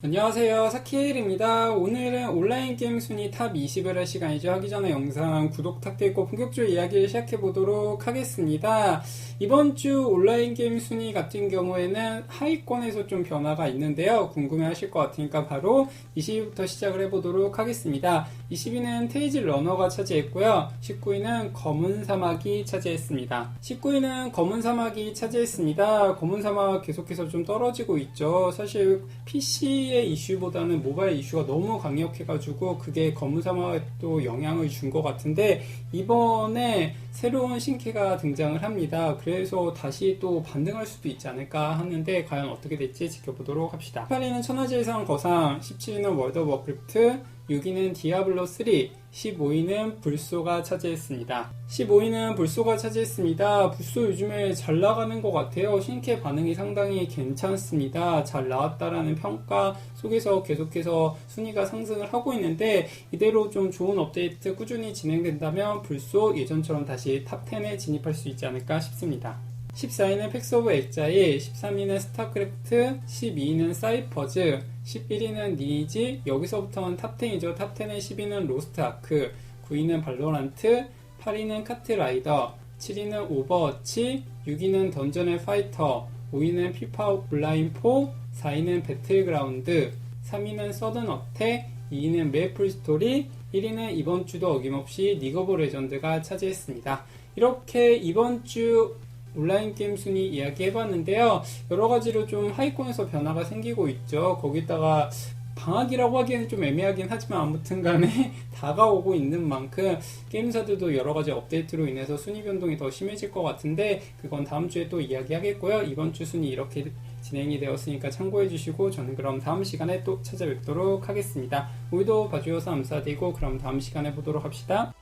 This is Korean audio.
안녕하세요. 사키엘입니다. 오늘은 온라인 게임 순위 탑 20을 할 시간이죠. 하기 전에 영상 구독 탁되고 본격적으로 이야기를 시작해 보도록 하겠습니다. 이번 주 온라인 게임 순위 같은 경우에는 하위권에서 좀 변화가 있는데요. 궁금해 하실 것 같으니까 바로 20위부터 시작을 해 보도록 하겠습니다. 20위는 테이즈 러너가 차지했고요. 19위는 검은 사막이 차지했습니다. 19위는 검은 사막이 차지했습니다. 검은 사막 계속해서 좀 떨어지고 있죠. 사실 PC PC의 이슈보다는 모바일 이슈가 너무 강력해가지고 그게 검은 사막에도 영향을 준 것 같은데 이번에 새로운 신캐가 등장을 합니다. 그래서 다시 또 반등할 수도 있지 않을까 하는데 과연 어떻게 될지 지켜보도록 합시다. 18위는 천하제일상 거상, 17위는 월드 오브 워크래프트, 6위는 디아블로 3, 15위는 불소가 차지했습니다. 15위는 불소가 차지했습니다. 불소 요즘에 잘 나가는 것 같아요. 신캐 반응이 상당히 괜찮습니다. 잘 나왔다라는 평가 속에서 계속해서 순위가 상승을 하고 있는데 이대로 좀 좋은 업데이트 꾸준히 진행된다면 불소 예전처럼 다시 탑10에 진입할 수 있지 않을까 싶습니다. 14위는 팩스 오브 엑자일, 13위는 스타크래프트, 12위는 사이퍼즈, 11위는 니지, 여기서부터는 탑10이죠. 탑10의 10위는 로스트 아크, 9위는 발로란트, 8위는 카트라이더, 7위는 오버워치, 6위는 던전의 파이터, 5위는 피파 온라인 4, 4위는 배틀그라운드, 3위는 서든 어택, 2위는 메이플 스토리, 1위는 이번 주도 어김없이 리그 오브 레전드가 차지했습니다. 이렇게 이번 주 온라인 게임 순위 이야기 해봤는데요. 여러 가지로 좀 하위권에서 변화가 생기고 있죠. 거기다가 방학이라고 하기에는 좀 애매하긴 하지만 아무튼 간에 다가오고 있는 만큼 게임사들도 여러 가지 업데이트로 인해서 순위 변동이 더 심해질 것 같은데 그건 다음 주에 또 이야기하겠고요. 이번 주 순위 이렇게 진행이 되었으니까 참고해 주시고 저는 그럼 다음 시간에 또 찾아뵙도록 하겠습니다. 오늘도 봐주셔서 감사드리고 그럼 다음 시간에 보도록 합시다.